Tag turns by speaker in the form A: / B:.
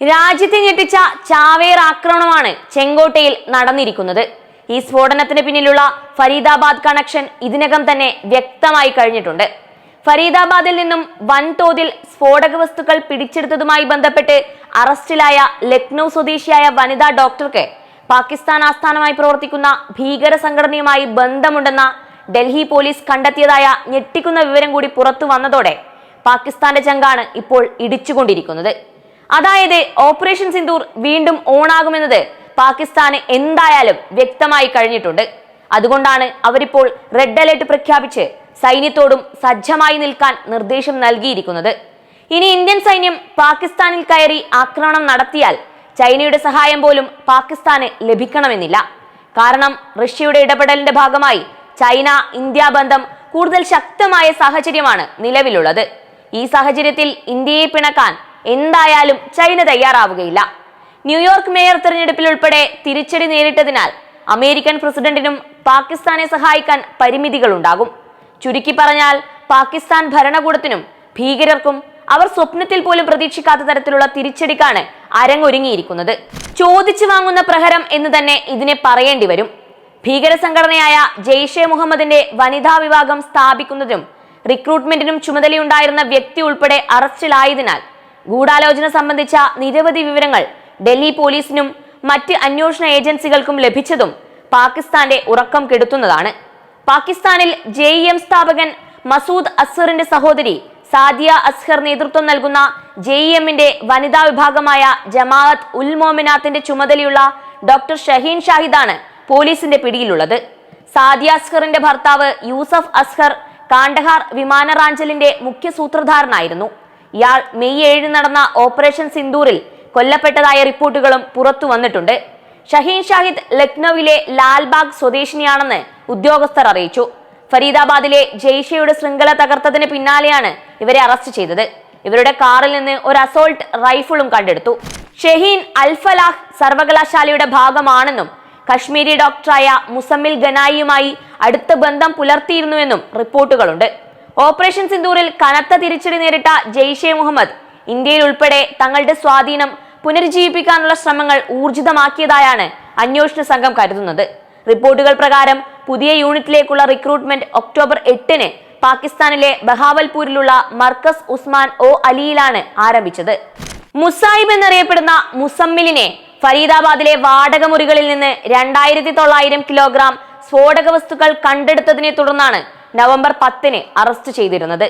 A: രാജ്യത്തെ ഞെട്ടിച്ച ചാവേർ ആക്രമണമാണ് ചെങ്കോട്ടയിൽ നടന്നിരിക്കുന്നത്. ഈ സ്ഫോടനത്തിന് പിന്നിലുള്ള ഫരീദാബാദ് കണക്ഷൻ ഇതിനകം തന്നെ വ്യക്തമായി കഴിഞ്ഞിട്ടുണ്ട്. ഫരീദാബാദിൽ നിന്നും വൻതോതിൽ സ്ഫോടക വസ്തുക്കൾ പിടിച്ചെടുത്തതുമായി ബന്ധപ്പെട്ട് അറസ്റ്റിലായ ലക്നൗ സ്വദേശിയായ വനിതാ ഡോക്ടർക്ക് പാകിസ്ഥാൻ ആസ്ഥാനമായി പ്രവർത്തിക്കുന്ന ഭീകര സംഘടനയുമായി ബന്ധമുണ്ടെന്ന ഡൽഹി പോലീസ് കണ്ടെത്തിയതായ ഞെട്ടിക്കുന്ന വിവരം കൂടി പുറത്തു വന്നതോടെ പാകിസ്ഥാന്റെ ചങ്കാണ് ഇപ്പോൾ ഇടിച്ചുകൊണ്ടിരിക്കുന്നത്. അതായത് ഓപ്പറേഷൻ സിന്ദൂർ വീണ്ടും ഓണാകുമെന്നത് പാകിസ്ഥാന് എന്തായാലും വ്യക്തമായി കഴിഞ്ഞിട്ടുണ്ട്. അതുകൊണ്ടാണ് അവരിപ്പോൾ റെഡ് അലേർട്ട് പ്രഖ്യാപിച്ച് സൈന്യത്തോടും സജ്ജമായി നിൽക്കാൻ നിർദ്ദേശം നൽകിയിരിക്കുന്നത്. ഇനി ഇന്ത്യൻ സൈന്യം പാകിസ്ഥാനിൽ കയറി ആക്രമണം നടത്തിയാൽ ചൈനയുടെ സഹായം പോലും പാകിസ്ഥാന് ലഭിക്കണമെന്നില്ല. കാരണം റഷ്യയുടെ ഇടപെടലിന്റെ ഭാഗമായി ചൈന ഇന്ത്യ ബന്ധം കൂടുതൽ ശക്തമായ സാഹചര്യമാണ് നിലവിലുള്ളത്. ഈ സാഹചര്യത്തിൽ ഇന്ത്യയെ പിണക്കാൻ എന്തായാലും ചൈന തയ്യാറാവുകയില്ല. ന്യൂയോർക്ക് മേയർ തെരഞ്ഞെടുപ്പിൽ ഉൾപ്പെടെ തിരിച്ചടി നേരിട്ടതിനാൽ അമേരിക്കൻ പ്രസിഡന്റിനും പാകിസ്ഥാനെ സഹായിക്കാൻ പരിമിതികളുണ്ടാകും. ചുരുക്കി പറഞ്ഞാൽ പാകിസ്ഥാൻ ഭരണകൂടത്തിനും ഭീകരർക്കും അവർ സ്വപ്നത്തിൽ പോലും പ്രതീക്ഷിക്കാത്ത തരത്തിലുള്ള തിരിച്ചടിക്കാണ് അരങ്ങൊരുങ്ങിയിരിക്കുന്നത്. ചോദിച്ചു വാങ്ങുന്ന പ്രഹരം എന്ന് തന്നെ ഇതിനെ പറയേണ്ടി വരും. ഭീകര സംഘടനയായ ജെയ്ഷെ മുഹമ്മദിന്റെ വനിതാ വിഭാഗം സ്ഥാപിക്കുന്നതിനും റിക്രൂട്ട്മെന്റിനും ചുമതലയുണ്ടായിരുന്ന വ്യക്തി ഉൾപ്പെടെ അറസ്റ്റിലായതിനാൽ ഗൂഢാലോചന സംബന്ധിച്ച നിരവധി വിവരങ്ങൾ ഡൽഹി പോലീസിനും മറ്റ് അന്വേഷണ ഏജൻസികൾക്കും ലഭിച്ചതും പാകിസ്ഥാന്റെ ഉറക്കം കെടുത്തുന്നതാണ്. പാകിസ്ഥാനിൽ ജെ എം സ്ഥാപകൻ മസൂദ് അസ്ഹറിന്റെ സഹോദരി സാദിയ അസ്ഹർ നേതൃത്വം നൽകുന്ന ജെ ഇ എമ്മിന്റെ വനിതാ വിഭാഗമായ ജമാഅത്ത് ഉൽ മോമിനാത്തിന്റെ ചുമതലയുള്ള ഡോക്ടർ ഷഹീൻ ഷാഹിദാണ് പോലീസിന്റെ പിടിയിലുള്ളത്. സാദിയ അസ്ഹറിന്റെ ഭർത്താവ് യൂസഫ് അസ്ഹർ കാണ്ടഹാർ വിമാനറാഞ്ചലിന്റെ മുഖ്യ സൂത്രധാരനായിരുന്നു. ഇയാൾ മെയ് ഏഴിന് നടന്ന ഓപ്പറേഷൻ സിന്ദൂറിൽ കൊല്ലപ്പെട്ടതായ റിപ്പോർട്ടുകളും പുറത്തു വന്നിട്ടുണ്ട്. ഷഹീൻ ഷാഹിദ് ലക്നൌവിലെ ലാൽബാഗ് സ്വദേശിനിയാണെന്ന് ഉദ്യോഗസ്ഥർ അറിയിച്ചു. ഫരീദാബാദിലെ ജെയ്ഷയുടെ ശൃംഖല തകർത്തതിന് പിന്നാലെയാണ് ഇവരെ അറസ്റ്റ് ചെയ്തത്. ഇവരുടെ കാറിൽ നിന്ന് ഒരു അസോൾട്ട് റൈഫിളും കണ്ടെടുത്തു. ഷഹീൻ അൽഫലാഹ് സർവകലാശാലയുടെ ഭാഗമാണെന്നും കശ്മീരി ഡോക്ടറായ മുസമ്മിൽ ഗനായിയുമായി അടുത്ത ബന്ധം പുലർത്തിയിരുന്നുവെന്നും റിപ്പോർട്ടുകളുണ്ട്. ഓപ്പറേഷൻ സിന്ദൂറിൽ കനത്ത തിരിച്ചടി നേരിട്ട ജെയ്ഷെ മുഹമ്മദ്. ഇന്ത്യയിൽ ഉൾപ്പെടെ തങ്ങളുടെ സ്വാധീനം പുനരുജ്ജീവിപ്പിക്കാനുള്ള ശ്രമങ്ങൾ ഊർജിതമാക്കിയതായാണ് അന്വേഷണ സംഘം കരുതുന്നത്. റിപ്പോർട്ടുകൾ പ്രകാരം പുതിയ യൂണിറ്റിലേക്കുള്ള റിക്രൂട്ട്മെന്റ് ഒക്ടോബർ എട്ടിന് പാകിസ്ഥാനിലെ ബഹാവൽപൂരിലുള്ള മർക്കസ് ഉസ്മാൻ ഒ അലിയിലാണ് ആരംഭിച്ചത്. മുസായിബ് എന്നറിയപ്പെടുന്ന മുസമ്മിലിനെ ഫരീദാബാദിലെ വാടക മുറികളിൽ നിന്ന് രണ്ടായിരത്തി തൊള്ളായിരം കിലോഗ്രാം സ്ഫോടക വസ്തുക്കൾ കണ്ടെടുത്തതിനെ തുടർന്നാണ് നവംബർ പത്തിന് അറസ്റ്റ് ചെയ്തിരുന്നത്.